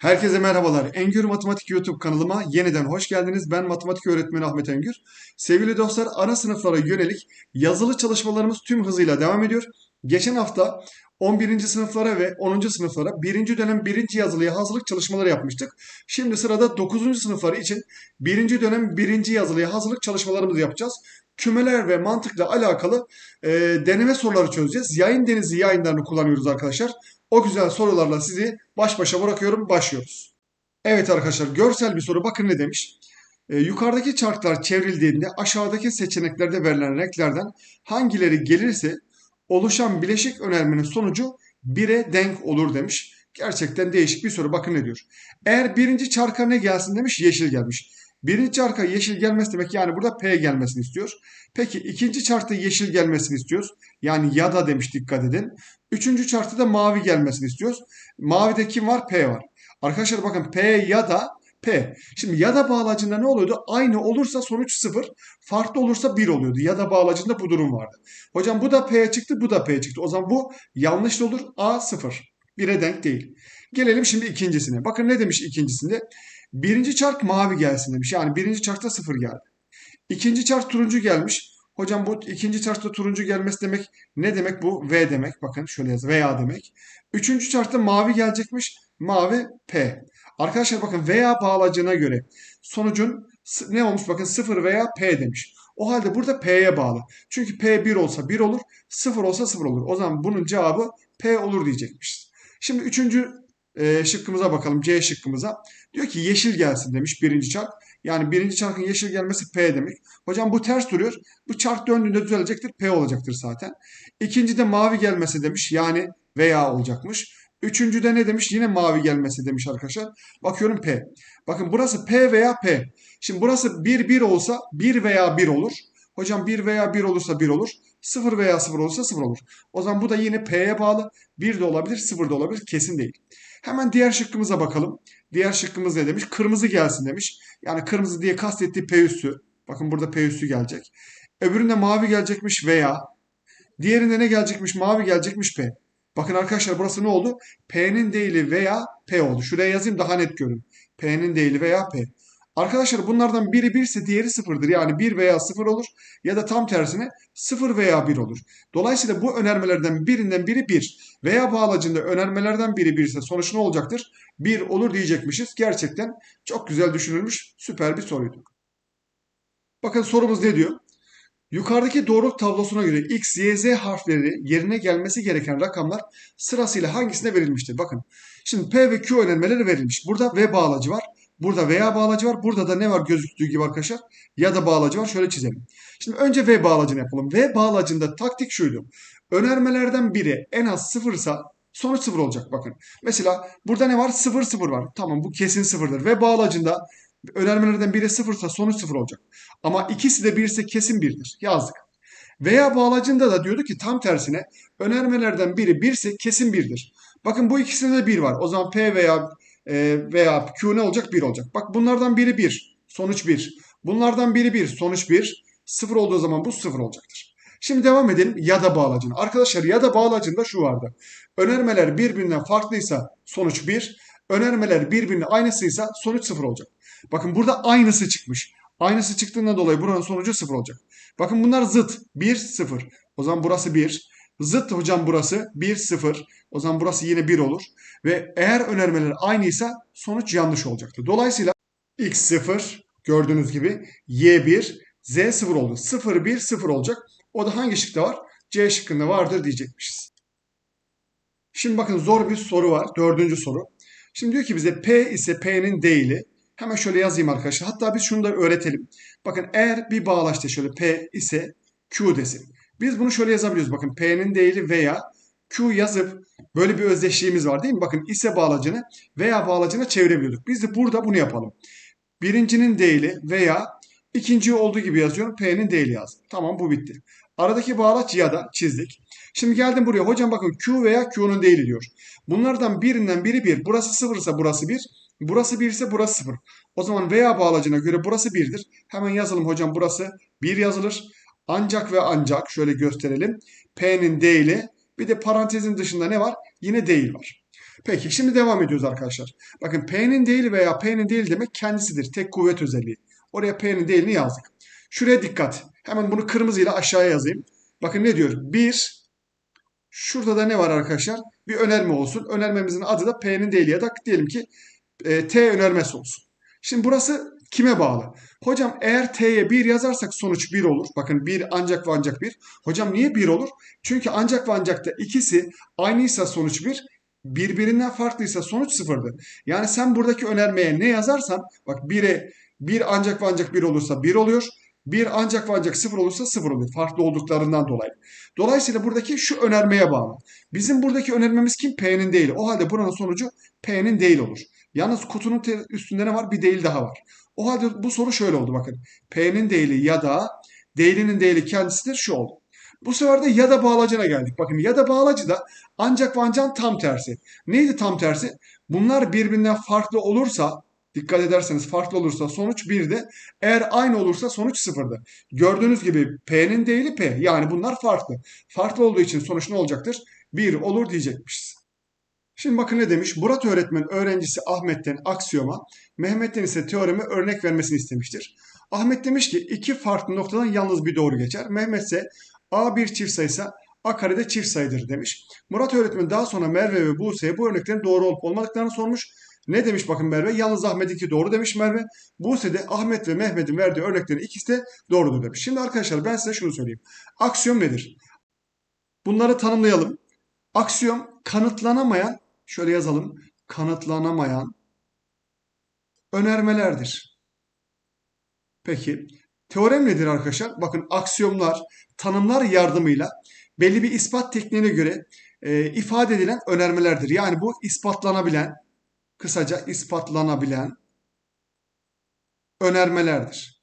Herkese merhabalar. Engür Matematik YouTube kanalıma yeniden hoş geldiniz. Ben matematik öğretmeni Ahmet Engür. Sevgili dostlar, ara sınıflara yönelik yazılı çalışmalarımız tüm hızıyla devam ediyor. Geçen hafta 11. sınıflara ve 10. sınıflara 1. dönem 1. yazılıya hazırlık çalışmaları yapmıştık. Şimdi sırada 9. sınıfları için 1. dönem 1. yazılıya hazırlık çalışmalarımızı yapacağız. Kümeler ve mantıkla alakalı e, deneme soruları çözeceğiz. Yayın Denizi yayınlarını kullanıyoruz arkadaşlar. O güzel sorularla sizi baş başa bırakıyorum. Başlıyoruz. Evet arkadaşlar görsel bir soru. Bakın ne demiş. E, yukarıdaki çarklar çevrildiğinde aşağıdaki seçeneklerde verilen renklerden hangileri gelirse oluşan bileşik önermenin sonucu 1'e denk olur demiş. Gerçekten değişik bir soru. Bakın ne diyor. Eğer birinci çarka ne gelsin demiş? Yeşil gelmiş. Birinci çarka yeşil gelmesi demek yani burada P gelmesini istiyor. Peki ikinci çarkta yeşil gelmesini istiyoruz. Yani ya da demiş dikkat edin. Üçüncü çarkta da mavi gelmesini istiyoruz. Mavide kim var? P var. Arkadaşlar bakın P ya da P. Şimdi ya da bağlacında ne oluyordu? Aynı olursa sonuç 0. Farklı olursa 1 oluyordu. Ya da bağlacında bu durum vardı. Hocam bu da P'ye çıktı, bu da P'ye çıktı. O zaman bu yanlış olur. A 0. 1'e denk değil. Gelelim şimdi ikincisine. Bakın ne demiş ikincisinde? Birinci çark mavi gelsin demiş. Yani birinci çarkta 0 geldi. İkinci çark turuncu gelmiş. Hocam bu ikinci çarkta turuncu gelmesi demek ne demek bu? V demek. Bakın şöyle yaz. Veya demek. Üçüncü çarkta mavi gelecekmiş. Mavi P. Arkadaşlar bakın veya bağlacına göre sonucun ne olmuş? Bakın 0 veya P demiş. O halde burada P'ye bağlı. Çünkü P 1 olsa 1 olur. 0 olsa 0 olur. O zaman bunun cevabı P olur diyecekmişiz. Şimdi üçüncü e, şıkkımıza bakalım. C şıkkımıza. Diyor ki yeşil gelsin demiş birinci çark. Yani birinci çarkın yeşil gelmesi P demek. Hocam bu ters duruyor. Bu çark döndüğünde düzelecektir. P olacaktır zaten. İkinci de mavi gelmesi demiş. Yani veya olacakmış. Üçüncüde ne demiş? Yine mavi gelmesi demiş arkadaşlar. Bakıyorum P. Bakın burası P veya P. Şimdi burası 1 1 olsa 1 veya 1 olur. Hocam 1 veya 1 olursa 1 olur. 0 veya 0 olursa 0 olur. O zaman bu da yine P'ye bağlı. 1 de olabilir, 0 da olabilir. Kesin değil. Hemen diğer şıkkımıza bakalım. Diğer şıkkımız ne demiş? Kırmızı gelsin demiş. Yani kırmızı diye kastettiği P üssü. Bakın burada P üssü gelecek. Öbüründe mavi gelecekmiş veya. Diğerinde ne gelecekmiş? Mavi gelecekmiş P. Bakın arkadaşlar burası ne oldu? P'nin değili veya P oldu. Şuraya yazayım daha net görün. P'nin değili veya P. Arkadaşlar bunlardan biri 1 ise diğeri 0'dır. Yani 1 veya 0 olur ya da tam tersine 0 veya 1 olur. Dolayısıyla bu önermelerden birinden biri 1 veya bağlacında önermelerden biri 1 ise sonuç ne olacaktır? 1 olur diyecekmişiz. Gerçekten çok güzel düşünülmüş süper bir soruydu. Bakın sorumuz ne diyor? Yukarıdaki doğruluk tablosuna göre x, y, z harfleri yerine gelmesi gereken rakamlar sırasıyla hangisine verilmiştir? Bakın şimdi P ve Q önermeleri verilmiş. Burada V bağlacı var. Burada veya bağlacı var. Burada da ne var gözüktüğü gibi arkadaşlar? Ya da bağlacı var. Şöyle çizelim. Şimdi önce V bağlacını yapalım. V bağlacında taktik şuydu. Önermelerden biri en az sıfırsa sonuç sıfır olacak bakın. Mesela burada ne var? Sıfır sıfır var. Tamam bu kesin sıfırdır. Ve bağlacında önermelerden biri sıfırsa sonuç sıfır olacak. Ama ikisi de birse kesin birdir. Yazdık. Veya bağlacında da diyordu ki tam tersine önermelerden biri birse kesin birdir. Bakın bu ikisinde de bir var. O zaman P veya e, veya Q ne olacak? 1 olacak. Bak bunlardan biri 1. Sonuç 1. Bunlardan biri 1. Sonuç 1. 0 olduğu zaman bu 0 olacaktır. Şimdi devam edelim ya da bağlacına. Arkadaşlar ya da bağlacında şu vardı. Önermeler birbirinden farklıysa sonuç 1. Önermeler birbirine aynısıysa sonuç 0 olacak. Bakın burada aynısı çıkmış. Aynısı çıktığından dolayı buranın sonucu 0 olacak. Bakın bunlar zıt. 1, 0. O zaman burası 1. Zıt hocam burası 1, 0. O zaman burası yine 1 olur. Ve eğer önermeler aynıysa sonuç yanlış olacaktır. Dolayısıyla x 0 gördüğünüz gibi y 1 z 0 oldu. 0, 1, 0 olacak. O da hangi şıkta var? C şıkkında vardır diyecekmişiz. Şimdi bakın zor bir soru var. Dördüncü soru. Şimdi diyor ki bize P ise P'nin değili. Hemen şöyle yazayım arkadaşlar. Hatta biz şunu da öğretelim. Bakın eğer bir bağlaçta şöyle P ise Q desin. Biz bunu şöyle yazabiliyoruz. Bakın P'nin değili veya Q yazıp böyle bir özdeşliğimiz var değil mi? Bakın ise bağlacını veya bağlacına çevirebiliyorduk. Biz de burada bunu yapalım. Birincinin değili veya ikinci olduğu gibi yazıyorum. P'nin değili yazdım. Tamam bu bitti. Aradaki bağlaç ya da çizdik. Şimdi geldim buraya. Hocam bakın Q veya Q'nun değili diyor. Bunlardan birinden biri 1. Burası 0 ise burası 1. Burası 1 ise burası 0. O zaman veya bağlacına göre burası 1'dir. Hemen yazalım hocam burası 1 yazılır. Ancak ve ancak şöyle gösterelim. P'nin değili bir de parantezin dışında ne var? Yine değil var. Peki şimdi devam ediyoruz arkadaşlar. Bakın P'nin değil veya P'nin değil demek kendisidir. Tek kuvvet özelliği. Oraya P'nin değilini yazdık. Şuraya dikkat. Hemen bunu kırmızıyla aşağıya yazayım. Bakın ne diyor? 1 Şurada da ne var arkadaşlar? Bir önerme olsun. Önermemizin adı da P'nin değil ya da diyelim ki e, T önermesi olsun. Şimdi burası kime bağlı? Hocam eğer T'ye 1 yazarsak sonuç 1 olur. Bakın 1 ancak ve ancak 1. Hocam niye 1 olur? Çünkü ancak ve ancak da ikisi aynıysa sonuç 1. Birbirinden farklıysa sonuç 0'dır. Yani sen buradaki önermeye ne yazarsan bak 1'e 1 ancak ve ancak 1 olursa 1 oluyor. 1 ancak ve ancak 0 olursa 0 olur. Farklı olduklarından dolayı. Dolayısıyla buradaki şu önermeye bağlı. Bizim buradaki önermemiz kim? P'nin değil. O halde buranın sonucu P'nin değil olur. Yalnız kutunun üstünde ne var? Bir değil daha var. O halde bu soru şöyle oldu bakın. P'nin değili ya da değilinin değili kendisidir şu oldu. Bu sefer de ya da bağlacına geldik. Bakın ya da bağlacı da ancak ve ancak tam tersi. Neydi tam tersi? Bunlar birbirinden farklı olursa dikkat ederseniz farklı olursa sonuç 1'de. Eğer aynı olursa sonuç 0'dı. Gördüğünüz gibi P'nin değili P. Yani bunlar farklı. Farklı olduğu için sonuç ne olacaktır? 1 olur diyecekmişiz. Şimdi bakın ne demiş? Murat öğretmen öğrencisi Ahmet'ten aksiyoma, Mehmet'ten ise teoreme örnek vermesini istemiştir. Ahmet demiş ki iki farklı noktadan yalnız bir doğru geçer. Mehmet ise A bir çift sayıysa A karede çift sayıdır demiş. Murat öğretmen daha sonra Merve ve Buse'ye bu örneklerin doğru olup olmadıklarını sormuş. Ne demiş bakın Merve? Yalnız Ahmet'inki doğru demiş Merve. Buse de Ahmet ve Mehmet'in verdiği örneklerin ikisi de doğrudur demiş. Şimdi arkadaşlar ben size şunu söyleyeyim. Aksiyom nedir? Bunları tanımlayalım. Aksiyom kanıtlanamayan, şöyle yazalım, kanıtlanamayan önermelerdir. Peki, teorem nedir arkadaşlar? Bakın aksiyomlar, tanımlar yardımıyla belli bir ispat tekniğine göre e, ifade edilen önermelerdir. Yani bu ispatlanabilen, kısaca ispatlanabilen önermelerdir.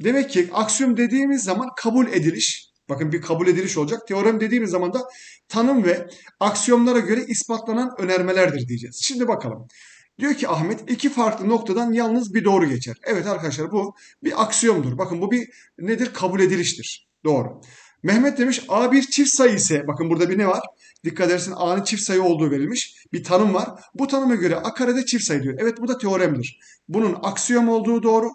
Demek ki aksiyom dediğimiz zaman kabul ediliş, bakın bir kabul ediliş olacak. Teorem dediğimiz zaman da tanım ve aksiyomlara göre ispatlanan önermelerdir diyeceğiz. Şimdi bakalım. Diyor ki Ahmet iki farklı noktadan yalnız bir doğru geçer. Evet arkadaşlar bu bir aksiyomdur. Bakın bu bir nedir? Kabul ediliştir. Doğru. Mehmet demiş A bir çift sayı ise bakın burada bir ne var? Dikkat edersin A'nın çift sayı olduğu verilmiş. Bir tanım var. Bu tanıma göre A karede çift sayı diyor. Evet bu da teoremdir. Bunun aksiyom olduğu doğru.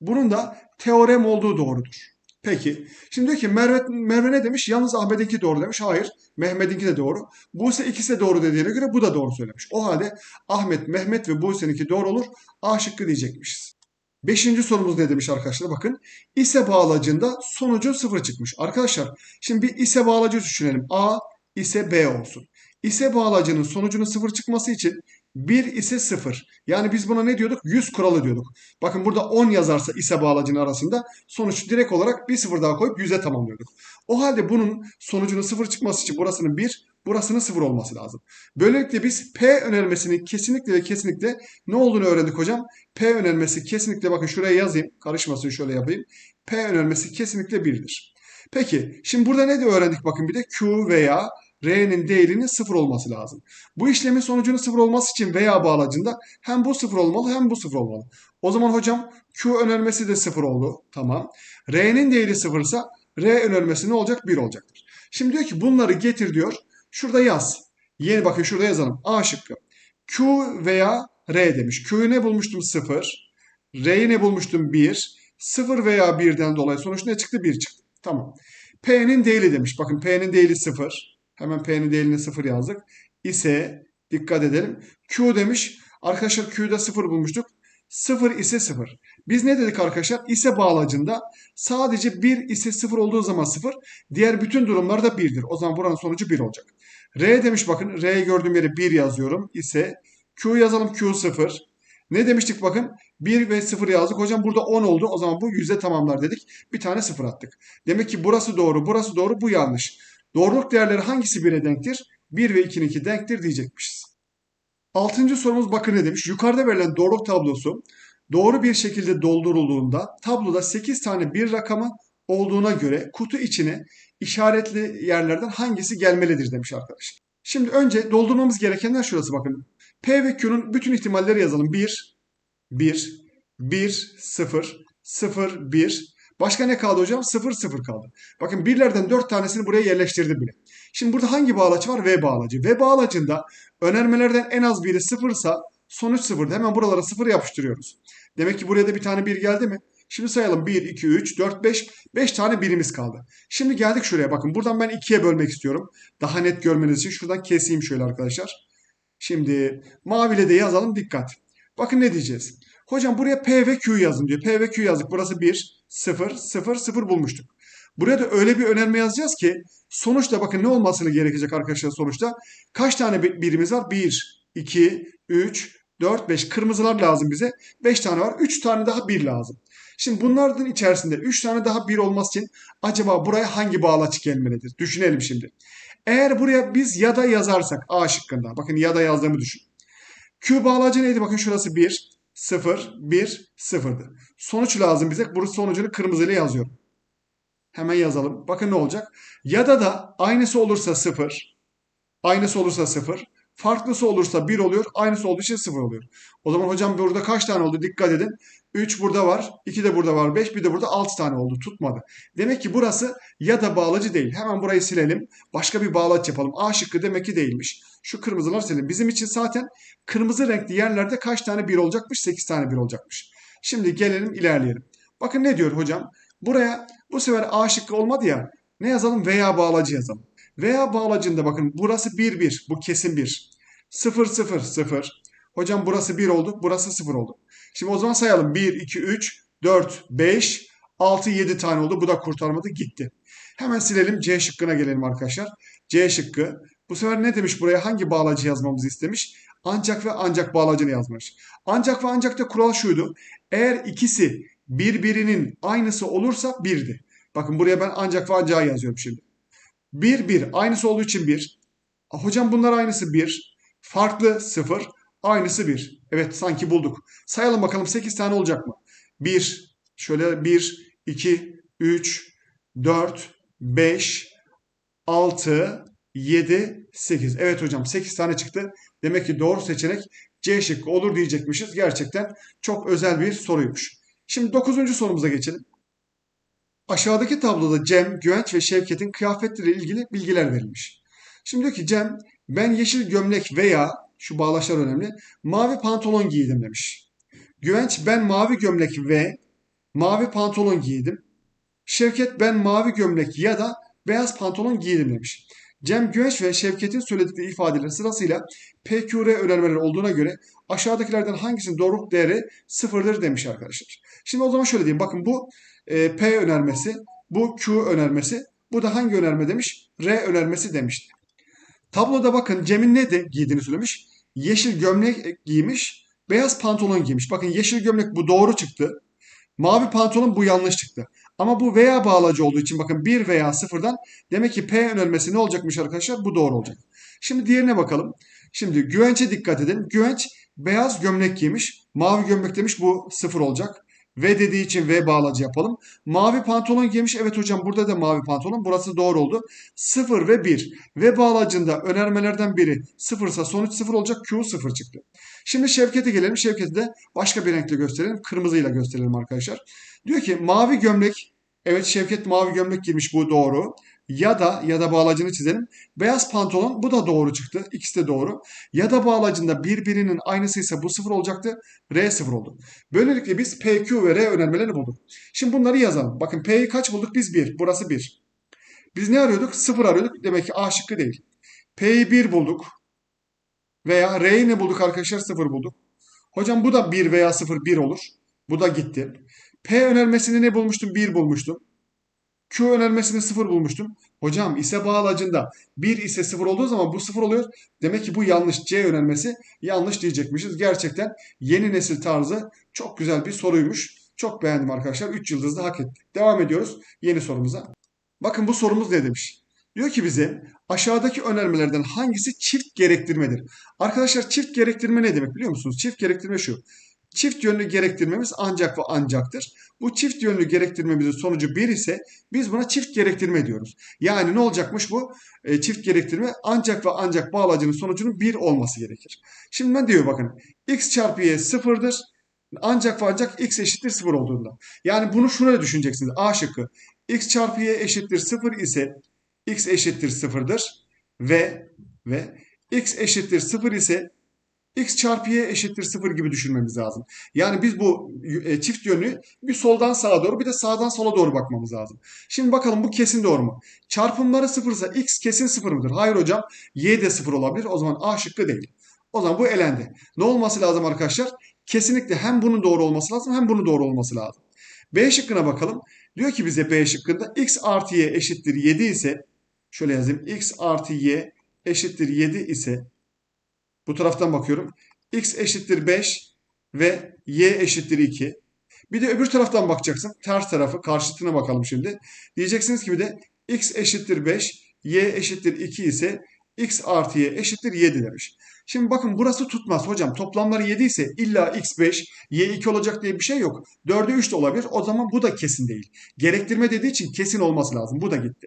Bunun da teorem olduğu doğrudur. Peki. Şimdi diyor ki Merve, Merve ne demiş? Yalnız Ahmet'inki doğru demiş. Hayır. Mehmet'inki de doğru. Buse ikisi de doğru dediğine göre bu da doğru söylemiş. O halde Ahmet, Mehmet ve Buse'ninki doğru olur. A şıkkı diyecekmişiz. Beşinci sorumuz ne demiş arkadaşlar? Bakın ise bağlacında sonucu sıfır çıkmış. Arkadaşlar şimdi bir ise bağlacı düşünelim. A ise B olsun. İse bağlacının sonucunun sıfır çıkması için 1 ise 0. Yani biz buna ne diyorduk? 100 kuralı diyorduk. Bakın burada 10 yazarsa ise bağlacının arasında sonuç direkt olarak bir sıfır daha koyup 100'e tamamlıyorduk. O halde bunun sonucunun 0 çıkması için burasının 1, burasının 0 olması lazım. Böylelikle biz P önermesinin kesinlikle ve kesinlikle ne olduğunu öğrendik hocam. P önermesi kesinlikle bakın şuraya yazayım. Karışmasın şöyle yapayım. P önermesi kesinlikle 1'dir. Peki şimdi burada ne de öğrendik bakın bir de Q veya R'nin değerinin sıfır olması lazım. Bu işlemin sonucunun sıfır olması için veya bağlacında hem bu sıfır olmalı hem bu sıfır olmalı. O zaman hocam Q önermesi de sıfır oldu. Tamam. R'nin değeri sıfırsa R önermesi ne olacak? 1 olacaktır. Şimdi diyor ki bunları getir diyor. Şurada yaz. Yeni bakın şurada yazalım. A şıkkı. Q veya R demiş. Q'yu ne bulmuştum? 0. R'yi ne bulmuştum? 1. 0 veya 1'den dolayı sonuç ne çıktı? 1 çıktı. Tamam. P'nin değili demiş. Bakın P'nin değili 0. Hemen P'nin değerini 0 yazdık. İse dikkat edelim. Q demiş. Arkadaşlar Q'da 0 bulmuştuk. 0 ise 0. Biz ne dedik arkadaşlar? İse bağlacında sadece 1 ise 0 olduğu zaman 0. Diğer bütün durumlarda 1'dir. O zaman buranın sonucu 1 olacak. R demiş bakın. R'yi gördüğüm yere 1 yazıyorum. İse Q yazalım Q 0. Ne demiştik bakın? 1 ve 0 yazdık. Hocam burada 10 oldu. O zaman bu 100'e tamamlar dedik. Bir tane 0 attık. Demek ki burası doğru, burası doğru, bu yanlış. Doğruluk değerleri hangisi 1'e denktir? 1 ve 2'ninki denktir diyecekmişiz. Altıncı sorumuz bakın ne demiş. Yukarıda verilen doğruluk tablosu doğru bir şekilde doldurulduğunda tabloda 8 tane bir rakamı olduğuna göre kutu içine işaretli yerlerden hangisi gelmelidir demiş arkadaşlar. Şimdi önce doldurmamız gerekenler şurası bakın. P ve Q'nun bütün ihtimalleri yazalım. 1, 1, 1, 0, 0, 1, Başka ne kaldı hocam? 0 0 kaldı. Bakın birlerden 4 tanesini buraya yerleştirdim bile. Şimdi burada hangi bağlaç var? V bağlacı. V bağlacında önermelerden en az biri sıfırsa sonuç sıfırdı. Hemen buralara sıfır yapıştırıyoruz. Demek ki buraya da bir tane bir geldi mi? Şimdi sayalım 1, 2, 3, 4, 5. 5 tane birimiz kaldı. Şimdi geldik şuraya bakın. Buradan ben 2'ye bölmek istiyorum. Daha net görmeniz için şuradan keseyim şöyle arkadaşlar. Şimdi maviyle de yazalım dikkat. Bakın ne diyeceğiz. Hocam buraya P ve Q yazın diyor. P ve Q yazdık. Burası 1, 0, 0, 0 bulmuştuk. Buraya da öyle bir önerme yazacağız ki sonuçta bakın ne olmasını gerekecek arkadaşlar sonuçta. Kaç tane birimiz var? 1, 2, 3, 4, 5. Kırmızılar lazım bize. 5 tane var. 3 tane daha 1 lazım. Şimdi bunların içerisinde 3 tane daha 1 olması için acaba buraya hangi bağlaç gelmelidir? Düşünelim şimdi. Eğer buraya biz ya da yazarsak A şıkkında. Bakın ya da yazdığımı düşün. Q bağlacı neydi? Bakın şurası 1, 0, 1, 0'dı. Sonuç lazım bize. Burası sonucunu kırmızıyla yazıyorum. Hemen yazalım. Bakın ne olacak? Ya da da aynısı olursa 0. Aynısı olursa 0. Farklısı olursa 1 oluyor. Aynısı olduğu için 0 oluyor. O zaman hocam burada kaç tane oldu? Dikkat edin. 3 burada var. 2 de burada var. 5 bir de burada 6 tane oldu. Tutmadı. Demek ki burası ya da bağlacı değil. Hemen burayı silelim. Başka bir bağlaç yapalım. A şıkkı demek ki değilmiş. Şu kırmızılar silelim. Bizim için zaten kırmızı renkli yerlerde kaç tane 1 olacakmış? 8 tane 1 olacakmış. Şimdi gelelim ilerleyelim. Bakın ne diyor hocam? Buraya bu sefer A şıkkı olmadı ya. Ne yazalım? Veya bağlacı yazalım. Veya bağlacında bakın burası 1 1. Bu kesin 1. 0 0 0. Hocam burası 1 oldu. Burası 0 oldu. Şimdi o zaman sayalım. 1 2 3 4 5 6 7 tane oldu. Bu da kurtarmadı. Gitti. Hemen silelim. C şıkkına gelelim arkadaşlar. C şıkkı. Bu sefer ne demiş buraya? Hangi bağlacı yazmamızı istemiş? Ancak ve ancak bağlacını yazmış. Ancak ve ancak da kural şuydu. Eğer ikisi birbirinin aynısı olursa birdi. Bakın buraya ben ancak ve ancak yazıyorum şimdi. 1 1 aynısı olduğu için 1. Hocam bunlar aynısı 1. Farklı 0. Aynısı 1. Evet sanki bulduk. Sayalım bakalım 8 tane olacak mı? 1 şöyle 1 2 3 4 5 6 7 8. Evet hocam 8 tane çıktı. Demek ki doğru seçenek C şıkkı olur diyecekmişiz. Gerçekten çok özel bir soruymuş. Şimdi 9. sorumuza geçelim. Aşağıdaki tabloda Cem, Güvenç ve Şevket'in kıyafetleriyle ilgili bilgiler verilmiş. Şimdi diyor ki Cem ben yeşil gömlek veya şu bağlaçlar önemli mavi pantolon giydim demiş. Güvenç ben mavi gömlek ve mavi pantolon giydim. Şevket ben mavi gömlek ya da beyaz pantolon giydim demiş. Cem Güvenç ve Şevket'in söyledikleri ifadelerin sırasıyla PQR önermeleri olduğuna göre aşağıdakilerden hangisinin doğruluk değeri sıfırdır demiş arkadaşlar. Şimdi o zaman şöyle diyeyim. Bakın bu e, P önermesi, bu Q önermesi, bu da hangi önerme demiş? R önermesi demişti. Tabloda bakın Cem'in ne de giydiğini söylemiş. Yeşil gömlek giymiş, beyaz pantolon giymiş. Bakın yeşil gömlek bu doğru çıktı. Mavi pantolon bu yanlış çıktı. Ama bu veya bağlacı olduğu için bakın 1 veya 0'dan demek ki P önermesi ne olacakmış arkadaşlar? Bu doğru olacak. Şimdi diğerine bakalım. Şimdi güvençe dikkat edin. Güvenç beyaz gömlek giymiş. Mavi gömlek demiş bu 0 olacak. V dediği için V bağlacı yapalım. Mavi pantolon giymiş. Evet hocam burada da mavi pantolon. Burası doğru oldu. 0 ve 1. V bağlacında önermelerden biri 0 ise sonuç 0 olacak. Q 0 çıktı. Şimdi Şevket'e gelelim. Şevket'i de başka bir renkle gösterelim. Kırmızıyla gösterelim arkadaşlar. Diyor ki mavi gömlek. Evet Şevket mavi gömlek giymiş. Bu doğru ya da ya da bağlacını çizelim. Beyaz pantolon bu da doğru çıktı. İkisi de doğru. Ya da bağlacında birbirinin aynısıysa bu sıfır olacaktı. R sıfır oldu. Böylelikle biz P, Q ve R önermelerini bulduk. Şimdi bunları yazalım. Bakın P'yi kaç bulduk? Biz 1. Burası 1. Biz ne arıyorduk? 0 arıyorduk. Demek ki A şıkkı değil. P'yi 1 bulduk. Veya R'yi ne bulduk arkadaşlar? 0 bulduk. Hocam bu da 1 veya 0 1 olur. Bu da gitti. P önermesini ne bulmuştum? 1 bulmuştum. Q önermesini 0 bulmuştum. Hocam ise bağlacında 1 ise 0 olduğu zaman bu 0 oluyor. Demek ki bu yanlış. C önermesi yanlış diyecekmişiz. Gerçekten yeni nesil tarzı çok güzel bir soruymuş. Çok beğendim arkadaşlar. 3 yıldızı hak ettik. Devam ediyoruz yeni sorumuza. Bakın bu sorumuz ne demiş? Diyor ki bize aşağıdaki önermelerden hangisi çift gerektirmedir? Arkadaşlar çift gerektirme ne demek biliyor musunuz? Çift gerektirme şu. Çift yönlü gerektirmemiz ancak ve ancaktır. Bu çift yönlü gerektirmemizin sonucu 1 ise biz buna çift gerektirme diyoruz. Yani ne olacakmış bu? E, çift gerektirme ancak ve ancak bağlacının sonucunun 1 olması gerekir. Şimdi ben diyor bakın x çarpı y sıfırdır. Ancak ve ancak x eşittir 0 olduğunda. Yani bunu şuraya düşüneceksiniz. A şıkkı. x çarpı y eşittir 0 ise x eşittir sıfırdır ve ve x eşittir sıfır ise x çarpı y eşittir sıfır gibi düşünmemiz lazım. Yani biz bu e, çift yönlü bir soldan sağa doğru bir de sağdan sola doğru bakmamız lazım. Şimdi bakalım bu kesin doğru mu? Çarpımları sıfırsa x kesin sıfır mıdır? Hayır hocam y de sıfır olabilir. O zaman A şıkkı değil. O zaman bu elendi. Ne olması lazım arkadaşlar? Kesinlikle hem bunun doğru olması lazım hem bunun doğru olması lazım. B şıkkına bakalım. Diyor ki bize B şıkkında x artı y eşittir 7 ise şöyle yazayım. x artı y eşittir 7 ise bu taraftan bakıyorum. x eşittir 5 ve y eşittir 2. Bir de öbür taraftan bakacaksın. Ters tarafı karşıtına bakalım şimdi. Diyeceksiniz ki bir de x eşittir 5, y eşittir 2 ise x artı y eşittir 7 demiş. Şimdi bakın burası tutmaz hocam. Toplamları 7 ise illa x 5, y 2 olacak diye bir şey yok. 4'e 3 de olabilir. O zaman bu da kesin değil. Gerektirme dediği için kesin olması lazım. Bu da gitti.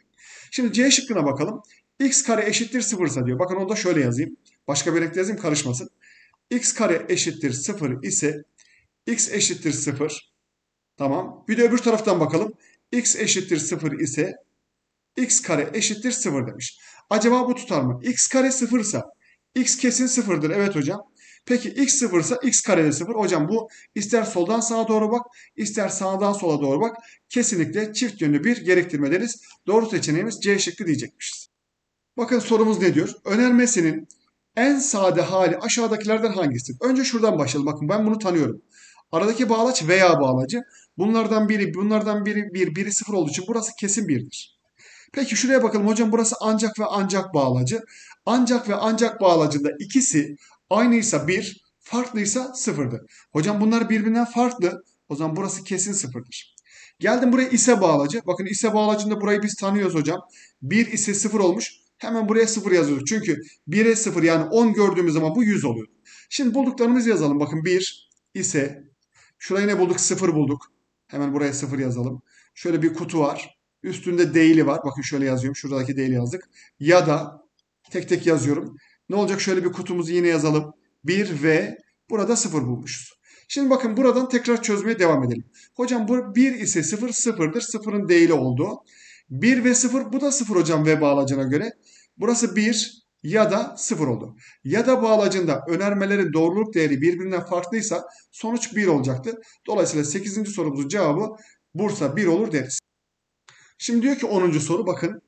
Şimdi C şıkkına bakalım. x kare eşittir 0 ise diyor. Bakın onu da şöyle yazayım. Başka bir yazayım karışmasın. x kare eşittir 0 ise x eşittir 0. Tamam. Bir de öbür taraftan bakalım. x eşittir 0 ise x kare eşittir 0 demiş. Acaba bu tutar mı? x kare 0 ise x kesin 0'dır. Evet hocam. Peki x 0 ise x kare de 0. Hocam bu ister soldan sağa doğru bak, ister sağdan sola doğru bak. Kesinlikle çift yönlü bir gerektirme deriz. Doğru seçeneğimiz C şıkkı diyecekmişiz. Bakın sorumuz ne diyor? Önermesinin en sade hali aşağıdakilerden hangisi? Önce şuradan başlayalım. Bakın ben bunu tanıyorum. Aradaki bağlaç veya bağlacı. Bunlardan biri, bunlardan biri bir, biri sıfır olduğu için burası kesin birdir. Peki şuraya bakalım hocam burası ancak ve ancak bağlacı. Ancak ve ancak bağlacında ikisi aynıysa bir, farklıysa sıfırdır. Hocam bunlar birbirinden farklı. O zaman burası kesin sıfırdır. Geldim buraya ise bağlacı. Bakın ise bağlacında burayı biz tanıyoruz hocam. 1 ise 0 olmuş. Hemen buraya 0 yazıyorduk. Çünkü 1'e 0 yani 10 gördüğümüz zaman bu 100 oluyor. Şimdi bulduklarımızı yazalım. Bakın 1 ise şurayı ne bulduk? 0 bulduk. Hemen buraya 0 yazalım. Şöyle bir kutu var. Üstünde değili var. Bakın şöyle yazıyorum. Şuradaki değili yazdık. Ya da tek tek yazıyorum. Ne olacak? Şöyle bir kutumuzu yine yazalım. 1 ve burada 0 bulmuşuz. Şimdi bakın buradan tekrar çözmeye devam edelim. Hocam bu 1 ise 0 sıfırdır. Sıfırın değili olduğu. 1 ve 0 bu da 0 hocam ve bağlacına göre. Burası 1 ya da 0 oldu. Ya da bağlacında önermelerin doğruluk değeri birbirinden farklıysa sonuç 1 olacaktır. Dolayısıyla 8. sorumuzun cevabı Bursa 1 olur deriz. Şimdi diyor ki 10. soru bakın.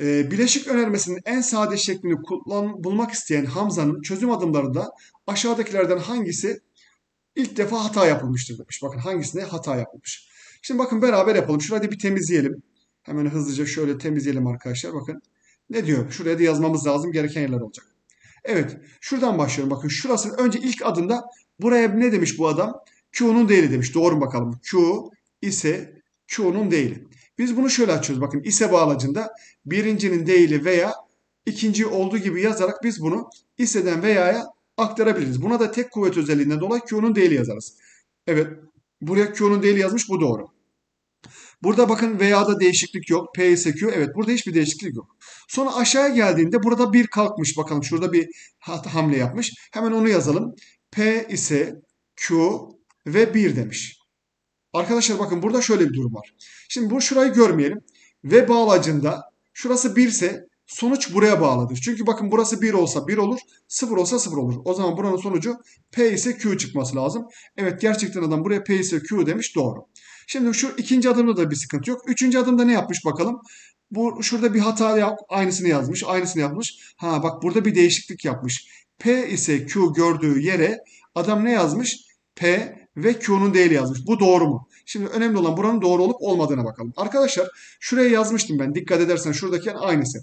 E, bileşik önermesinin en sade şeklini kullan, bulmak isteyen Hamza'nın çözüm adımlarında aşağıdakilerden hangisi ilk defa hata yapılmıştır demiş. Bakın hangisine hata yapılmış. Şimdi bakın beraber yapalım. Şurayı bir temizleyelim. Hemen hızlıca şöyle temizleyelim arkadaşlar. Bakın ne diyor? Şuraya da yazmamız lazım. Gereken yerler olacak. Evet. Şuradan başlıyorum. Bakın şurası önce ilk adımda buraya ne demiş bu adam? Q'nun değeri demiş. Doğru mu bakalım? Q ise Q'nun değeri. Biz bunu şöyle açıyoruz. Bakın ise bağlacında birincinin değili veya ikinci olduğu gibi yazarak biz bunu iseden veya'ya aktarabiliriz. Buna da tek kuvvet özelliğinden dolayı Q'nun değili yazarız. Evet. Buraya Q'nun değili yazmış. Bu doğru. Burada bakın veya değişiklik yok. P ise Q. Evet burada hiçbir değişiklik yok. Sonra aşağıya geldiğinde burada bir kalkmış. Bakalım şurada bir hamle yapmış. Hemen onu yazalım. P ise Q ve 1 demiş. Arkadaşlar bakın burada şöyle bir durum var. Şimdi bu şurayı görmeyelim. Ve bağlacında şurası 1 ise sonuç buraya bağlıdır. Çünkü bakın burası 1 olsa 1 olur, 0 olsa 0 olur. O zaman buranın sonucu P ise Q çıkması lazım. Evet gerçekten adam buraya P ise Q demiş doğru. Şimdi şu ikinci adımda da bir sıkıntı yok. Üçüncü adımda ne yapmış bakalım. Bu şurada bir hata yap, aynısını yazmış, aynısını yapmış. Ha bak burada bir değişiklik yapmış. P ise Q gördüğü yere adam ne yazmış? P ve Q'nun değeri yazmış. Bu doğru mu? Şimdi önemli olan buranın doğru olup olmadığına bakalım. Arkadaşlar şuraya yazmıştım ben. Dikkat edersen şuradaki aynısı.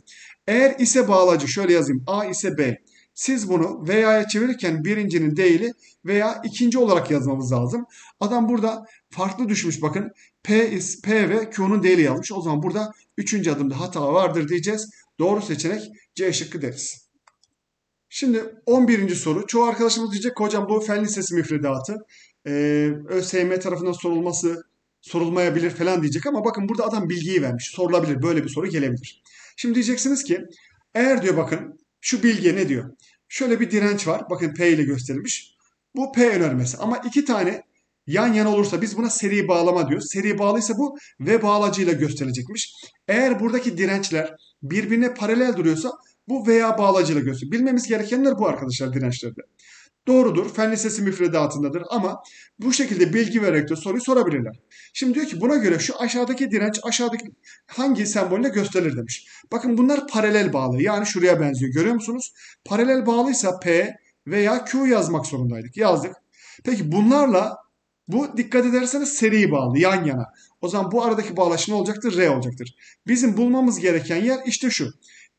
Eğer ise bağlacı şöyle yazayım. A ise B. Siz bunu veya'ya çevirirken birincinin değili veya ikinci olarak yazmamız lazım. Adam burada farklı düşmüş bakın. P, is, P ve Q'nun değili yazmış. O zaman burada üçüncü adımda hata vardır diyeceğiz. Doğru seçenek C şıkkı deriz. Şimdi 11. soru. Çoğu arkadaşımız diyecek hocam bu fen lisesi müfredatı. Ee, ÖSYM tarafından sorulması sorulmayabilir falan diyecek ama bakın burada adam bilgiyi vermiş. Sorulabilir. Böyle bir soru gelebilir. Şimdi diyeceksiniz ki eğer diyor bakın şu bilgiye ne diyor? Şöyle bir direnç var. Bakın P ile gösterilmiş. Bu P önermesi. Ama iki tane yan yana olursa biz buna seri bağlama diyoruz. Seri bağlıysa bu V bağlacıyla gösterilecekmiş. Eğer buradaki dirençler birbirine paralel duruyorsa bu veya bağlacıyla gösteriyor. Bilmemiz gerekenler bu arkadaşlar dirençlerde. Doğrudur. Fen lisesi müfredatındadır ama bu şekilde bilgi vererek de soruyu sorabilirler. Şimdi diyor ki buna göre şu aşağıdaki direnç aşağıdaki hangi sembolle gösterilir demiş. Bakın bunlar paralel bağlı. Yani şuraya benziyor. Görüyor musunuz? Paralel bağlıysa P veya Q yazmak zorundaydık. Yazdık. Peki bunlarla bu dikkat ederseniz seri bağlı yan yana. O zaman bu aradaki bağlaşı ne olacaktır? R olacaktır. Bizim bulmamız gereken yer işte şu.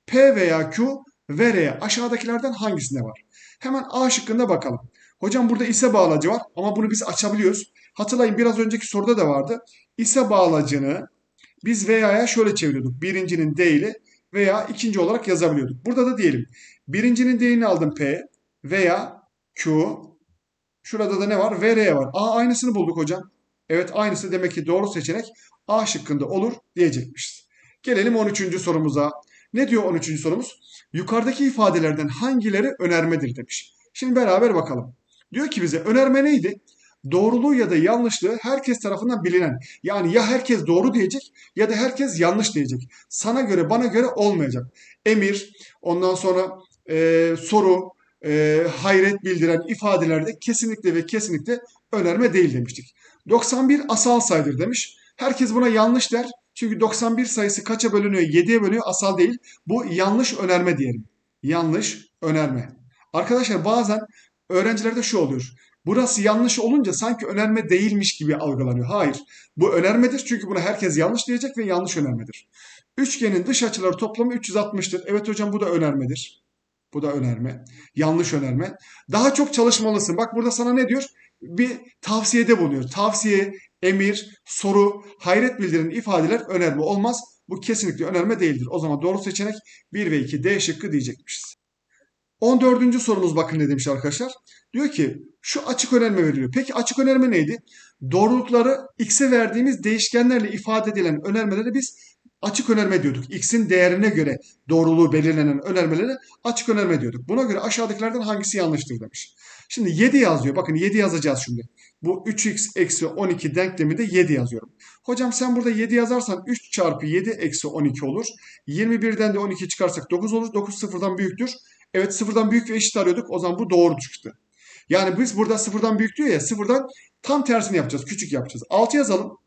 P veya Q ve R aşağıdakilerden hangisinde var? Hemen A şıkkında bakalım. Hocam burada ise bağlacı var ama bunu biz açabiliyoruz. Hatırlayın biraz önceki soruda da vardı. İse bağlacını biz veya'ya şöyle çeviriyorduk. Birincinin değili veya ikinci olarak yazabiliyorduk. Burada da diyelim. Birincinin değilini aldım P veya Q. Şurada da ne var? VR var. A aynısını bulduk hocam. Evet aynısı demek ki doğru seçenek A şıkkında olur diyecekmişiz. Gelelim 13. sorumuza. Ne diyor 13. sorumuz? Yukarıdaki ifadelerden hangileri önermedir demiş. Şimdi beraber bakalım. Diyor ki bize önerme neydi? Doğruluğu ya da yanlışlığı herkes tarafından bilinen. Yani ya herkes doğru diyecek ya da herkes yanlış diyecek. Sana göre bana göre olmayacak. Emir, ondan sonra e, soru, e, hayret bildiren ifadelerde kesinlikle ve kesinlikle önerme değil demiştik. 91 asal sayıdır demiş. Herkes buna yanlış der. Çünkü 91 sayısı kaça bölünüyor? 7'ye bölünüyor. Asal değil. Bu yanlış önerme diyelim. Yanlış önerme. Arkadaşlar bazen öğrencilerde şu oluyor. Burası yanlış olunca sanki önerme değilmiş gibi algılanıyor. Hayır. Bu önermedir çünkü buna herkes yanlış diyecek ve yanlış önermedir. Üçgenin dış açıları toplamı 360'tır. Evet hocam bu da önermedir. Bu da önerme. Yanlış önerme. Daha çok çalışmalısın. Bak burada sana ne diyor? Bir tavsiyede bulunuyor. Tavsiye, emir, soru, hayret bildiren ifadeler önerme olmaz. Bu kesinlikle önerme değildir. O zaman doğru seçenek 1 ve 2 D şıkkı diyecekmişiz. 14. sorumuz bakın ne demiş arkadaşlar. Diyor ki şu açık önerme veriliyor. Peki açık önerme neydi? Doğrulukları x'e verdiğimiz değişkenlerle ifade edilen önermeleri biz açık önerme diyorduk. X'in değerine göre doğruluğu belirlenen önermeleri açık önerme diyorduk. Buna göre aşağıdakilerden hangisi yanlıştır demiş. Şimdi 7 yazıyor. Bakın 7 yazacağız şimdi. Bu 3x eksi 12 denklemi de 7 yazıyorum. Hocam sen burada 7 yazarsan 3 çarpı 7 eksi 12 olur. 21'den de 12 çıkarsak 9 olur. 9 sıfırdan büyüktür. Evet sıfırdan büyük ve eşit arıyorduk. O zaman bu doğru çıktı. Yani biz burada sıfırdan büyük diyor ya sıfırdan tam tersini yapacağız. Küçük yapacağız. 6 yazalım.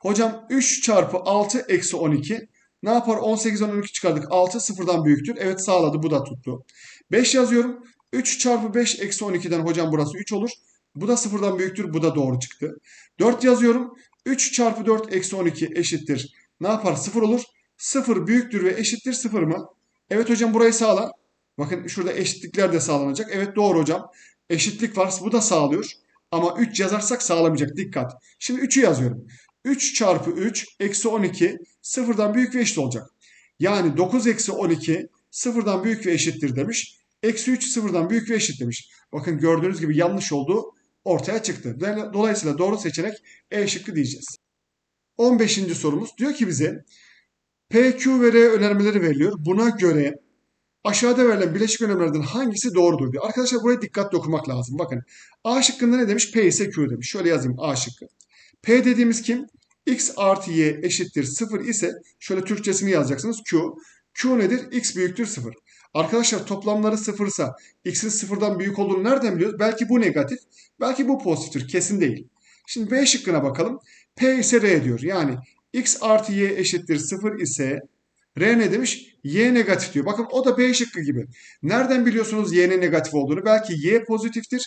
Hocam 3 çarpı 6 eksi 12. Ne yapar? 18'den 12 çıkardık. 6 sıfırdan büyüktür. Evet sağladı. Bu da tuttu. 5 yazıyorum. 3 çarpı 5 eksi 12'den hocam burası 3 olur. Bu da sıfırdan büyüktür. Bu da doğru çıktı. 4 yazıyorum. 3 çarpı 4 eksi 12 eşittir. Ne yapar? 0 olur. 0 büyüktür ve eşittir 0 mı? Evet hocam burayı sağla. Bakın şurada eşitlikler de sağlanacak. Evet doğru hocam. Eşitlik var. Bu da sağlıyor. Ama 3 yazarsak sağlamayacak. Dikkat. Şimdi 3'ü yazıyorum. 3 çarpı 3 eksi 12 sıfırdan büyük ve eşit olacak. Yani 9 eksi 12 sıfırdan büyük ve eşittir demiş. Eksi 3 sıfırdan büyük ve eşit demiş. Bakın gördüğünüz gibi yanlış olduğu ortaya çıktı. Dolayısıyla doğru seçenek E şıkkı diyeceğiz. 15. sorumuz diyor ki bize P, Q ve R önermeleri veriliyor. Buna göre aşağıda verilen bileşik önermelerden hangisi doğrudur diyor. Arkadaşlar buraya dikkatli okumak lazım. Bakın A şıkkında ne demiş? P ise Q demiş. Şöyle yazayım A şıkkı. P dediğimiz kim? X artı Y eşittir 0 ise şöyle Türkçesini yazacaksınız. Q. Q nedir? X büyüktür 0. Arkadaşlar toplamları sıfırsa x'in sıfırdan büyük olduğunu nereden biliyoruz? Belki bu negatif, belki bu pozitiftir. Kesin değil. Şimdi B şıkkına bakalım. P ise R diyor. Yani x artı y eşittir 0 ise R ne demiş? Y negatif diyor. Bakın o da B şıkkı gibi. Nereden biliyorsunuz y'nin negatif olduğunu? Belki y pozitiftir,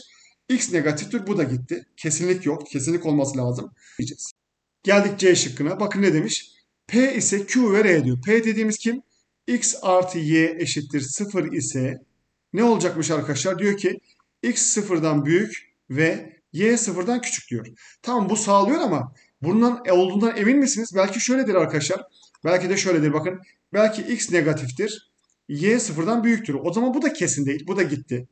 x negatiftir. Bu da gitti. Kesinlik yok. Kesinlik olması lazım. Diyeceğiz. Geldik C şıkkına. Bakın ne demiş? P ise Q ve R diyor. P dediğimiz kim? X artı y eşittir 0 ise ne olacakmış arkadaşlar? Diyor ki x sıfırdan büyük ve y sıfırdan küçük diyor. Tamam bu sağlıyor ama bundan e, olduğundan emin misiniz? Belki şöyledir arkadaşlar. Belki de şöyledir bakın. Belki x negatiftir. Y sıfırdan büyüktür. O zaman bu da kesin değil. Bu da gitti.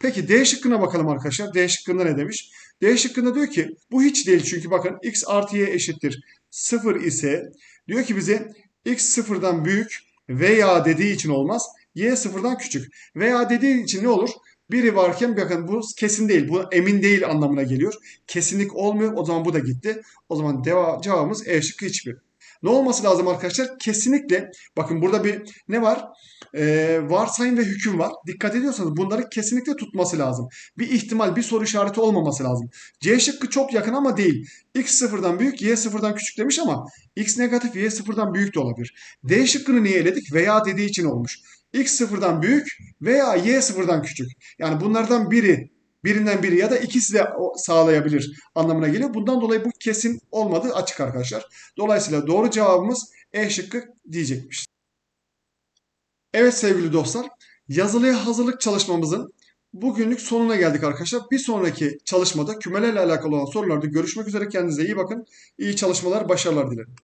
Peki D şıkkına bakalım arkadaşlar. D şıkkında ne demiş? D şıkkında diyor ki bu hiç değil çünkü bakın x artı y eşittir 0 ise diyor ki bize x sıfırdan büyük veya dediği için olmaz. Y sıfırdan küçük. Veya dediği için ne olur? Biri varken bakın bu kesin değil. Bu emin değil anlamına geliyor. Kesinlik olmuyor. O zaman bu da gitti. O zaman cevabımız E şıkkı hiçbir. Ne olması lazım arkadaşlar? Kesinlikle bakın burada bir ne var? Ee, varsayım ve hüküm var. Dikkat ediyorsanız bunları kesinlikle tutması lazım. Bir ihtimal, bir soru işareti olmaması lazım. C şıkkı çok yakın ama değil. X sıfırdan büyük, Y sıfırdan küçük demiş ama X negatif, Y sıfırdan büyük de olabilir. D şıkkını niye eledik? Veya dediği için olmuş. X sıfırdan büyük veya Y sıfırdan küçük. Yani bunlardan biri birinden biri ya da ikisi de sağlayabilir anlamına geliyor. Bundan dolayı bu kesin olmadığı açık arkadaşlar. Dolayısıyla doğru cevabımız E şıkkı diyecekmiş. Evet sevgili dostlar, yazılıya hazırlık çalışmamızın bugünlük sonuna geldik arkadaşlar. Bir sonraki çalışmada kümelerle alakalı olan sorularda görüşmek üzere. Kendinize iyi bakın. İyi çalışmalar, başarılar dilerim.